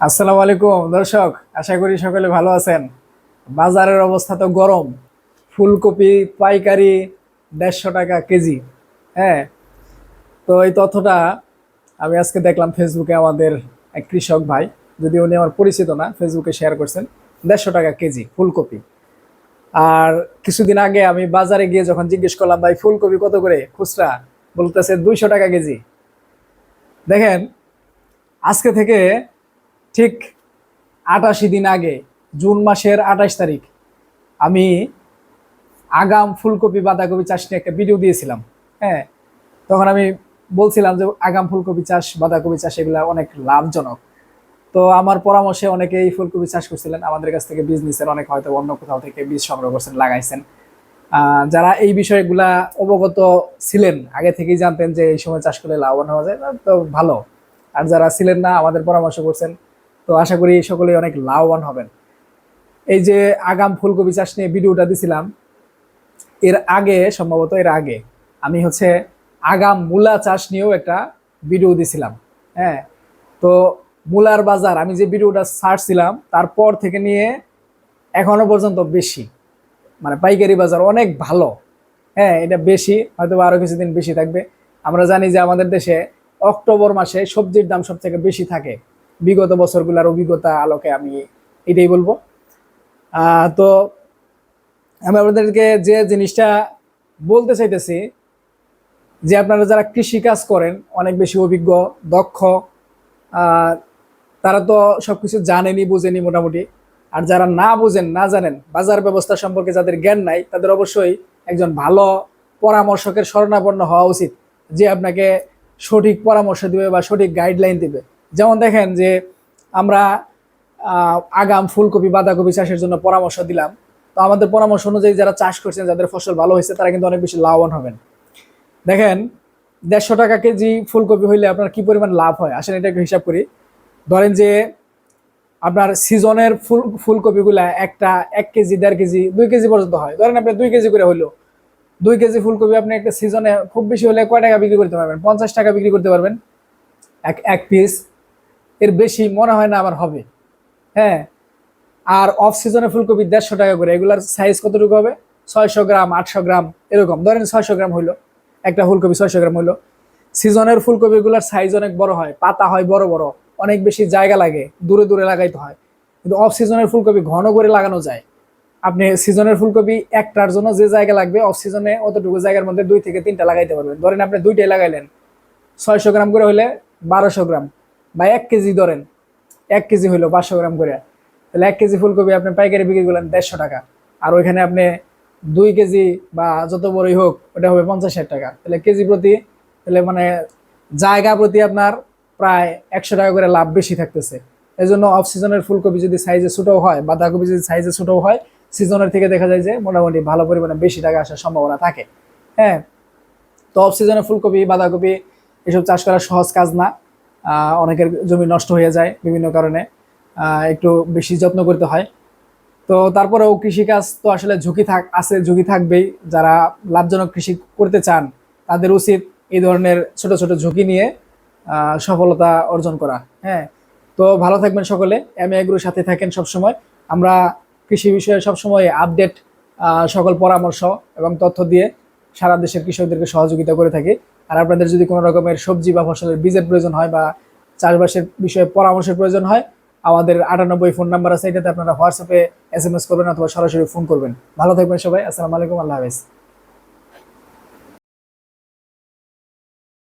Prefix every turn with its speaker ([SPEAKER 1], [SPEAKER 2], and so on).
[SPEAKER 1] আসসালামু আলাইকুম, দর্শক, আশা করি সকলে ভালো আছেন। বাজারের অবস্থা তো গরম। ফুলকপি, পাইকারি দেড়শো টাকা কেজি। হ্যাঁ তো এই তথ্যটা আমি আজকে দেখলাম ফেসবুকে আমাদের এক কৃষক ভাই, যদি উনি আমার পরিচিত না ফেসবুকে শেয়ার করছেন, দেড়শো টাকা কেজি ফুলকপি। আর কিছুদিন আগে আমি বাজারে গিয়ে যখন জিজ্ঞেস করলাম, ভাই, ফুলকপি কত করে? খুচরা বলতেছে, দুইশো টাকা কেজি। দেখেন, আজকে থেকে ঠিক আটাশি দিন আগে, জুন মাসের আঠাশ তারিখ, আমি আগাম ফুলকপি, বাঁধাকপি চাষ নিয়ে একটা ভিডিও দিয়েছিলাম হ্যাঁ? তখন আমি বলছিলাম যে আগাম ফুলকপি চাষ, বাঁধাকপি চাষ এগুলো অনেক লাভজনক। তো আমার পরামর্শে অনেকে এই ফুলকপি চাষ করছিলেন, আমাদের কাছ থেকে বিজনেসের অনেক হয়তো অন্য কোথাও থেকে বীজ সংগ্রহ করছেন, লাগাইছেন। যারা এই বিষয়গুলা অবগত ছিলেন, আগে থেকেই জানতেন যে এই সময় চাষ করলে লাভবান হওয়া যায়, তো ভালো। আর যারা ছিলেন না, আমাদের পরামর্শ করছেন তো আশা করি সকলেই অনেক লাভবান হবেন। এই যে আগাম ফুলকপি চাষ নিয়ে ভিডিওটা দিছিলাম, এর আগে, সম্ভবত এর আগে, আমি হচ্ছে আগাম মূলা চাষ নিয়েও একটা ভিডিও দিছিলাম হ্যাঁ? তো মূলার বাজার, আমি যে ভিডিওটা ছাড়ছিলাম তারপর থেকে নিয়ে এখনও পর্যন্ত বেশি মানে পাইকারি বাজার অনেক ভালো হ্যাঁ? এটা বেশি হয়তো আরও কিছুদিন বেশি থাকবে। আমরা জানি যে আমাদের দেশে অক্টোবর মাসে সবজির দাম সব থেকে বেশি থাকে। বিগত বছরগুলোর অভিজ্ঞতা আলোকে আমি এটাই বলব। তো আমি আপনাদেরকে যে জিনিসটা বলতে চাইতেছি, যে আপনারা যারা কৃষি কাজ করেন, অনেক বেশি অভিজ্ঞ, দক্ষ তারা তো সবকিছু জানেনি, বুঝেনি মোটামুটি। আর যারা না বুঝেন, না জানেন, বাজার ব্যবস্থা সম্পর্কে যাদের জ্ঞান নাই, তাদের অবশ্যই একজন ভালো পরামর্শকের শরণাপন্ন হওয়া উচিত, যে আপনাকে সঠিক পরামর্শ দিবে বা সঠিক গাইডলাইন দিবে। যেমন দেখেন যে আমরা আগাম ফুলকপি, বাঁধাকপি চাষের জন্য পরামর্শ দিলাম। তো আমাদের পরামর্শ অনুযায়ী যারা চাষ করছেন, যাদের ফসল ভালো হয়েছে, তারা কিন্তু অনেক বেশি লাভবান হবেন। দেখেন, দেড়শো টাকা কেজি ফুলকপি হইলে আপনার কি পরিমাণ লাভ হয়? আসেন এটা হিসাব করি। ধরেন যে আপনার সিজনের ফুল, ফুলকপিগুলা একটা এক কেজি, দেড় কেজি, দুই কেজি পর্যন্ত হয়। ধরেন আপনি দুই কেজি করে হইল। দুই কেজি ফুলকপি আপনি একটা সিজনে খুব বেশি হলে কয় টাকা বিক্রি করতে পারবেন? পঞ্চাশ টাকা বিক্রি করতে পারবেন। এক এক পিস এর বেশি মনে হয় না আমার হবে। হ্যাঁ আর অফ সিজনে ফুলকপি দেড়শো টাকা করে, এগুলার সাইজ কতটুকু হবে? ছয়শো গ্রাম, আটশো গ্রাম, এরকম। ধরেন ছয়শো গ্রাম হইল, একটা ফুলকপি ছয়শো গ্রাম হইল। সিজনের ফুলকপিগুলোর সাইজ অনেক বড় হয়, পাতা হয় বড় বড়, অনেক বেশি জায়গা লাগে, দূরে দূরে লাগাইতে হয়। কিন্তু অফ সিজনের ফুলকপি ঘন করে লাগানো যায়। আপনি সিজনের ফুলকপি একটার জন্য যে জায়গা লাগবে অফ সিজনে অতটুকু জায়গার মধ্যে দুই থেকে তিনটা লাগাইতে পারবেন। ধরেন আপনি দুইটাই লাগাইলেন, ছয়শো গ্রাম করে হলে বারোশো গ্রাম। বা এক কেজি ধরেন, এক কেজি হইল পাঁচশো গ্রাম করে। তাহলে এক কেজি ফুলকপি আপনি পাইকারি বিক্রি করলেন দেড়শো টাকা। আর ওইখানে আপনি দুই কেজি বা যত বড়ই হোক, ওটা হবে পঞ্চাশ ষাট টাকা। তাহলে কেজি প্রতি, তাহলে মানে জায়গা প্রতি আপনার প্রায় একশো টাকা করে লাভ বেশি থাকতেছে। এই জন্য অফ সিজনের ফুলকপি যদি সাইজে ছোটও হয় বাঁধাকপি যদি সাইজে ছোটও হয় সিজনের থেকে দেখা যায় যে মোটামুটি ভালো পরিমাণে বেশি টাকা আসার সম্ভাবনা থাকে। হ্যাঁ তো অফ সিজনে ফুলকপি, বাঁধাকপি, এসব চাষ করা সহজ কাজ না। অনেকের জমি নষ্ট হয়ে যায় বিভিন্ন কারণে একটু বেশি যত্ন করতে হয়। তো তারপরেও কৃষিকাজ তো আসলে ঝুঁকি থাক, আছে, ঝুঁকি থাকবেই। যারা লাভজনক কৃষি করতে চান, তাদের উচিত এই ধরনের ছোট ছোট ঝুঁকি নিয়ে সফলতা অর্জন করা। হ্যাঁ তো ভালো থাকবেন সকলে। এম এগুলোর সাথে থাকেন সবসময়। আমরা কৃষি বিষয়ে সবসময় আপডেট সকল পরামর্শ এবং তথ্য দিয়ে সারা দেশের কৃষকদেরকে সহযোগিতা করে থাকি। আর আপনাদের যদি কোনো রকমের সবজি বা ফসলের বীজের প্রয়োজন হয় বা চাষবাসের বিষয়ে পরামর্শের প্রয়োজন হয়, আমাদের আটানব্বই ফোন নাম্বার আছে, এটাতে আপনারা হোয়াটসঅ্যাপে এস এম এস করবেন অথবা সরাসরি ফোন করবেন। ভালো থাকবেন সবাই, আসসালামু আলাইকুম, আল্লাহ হাফেজ।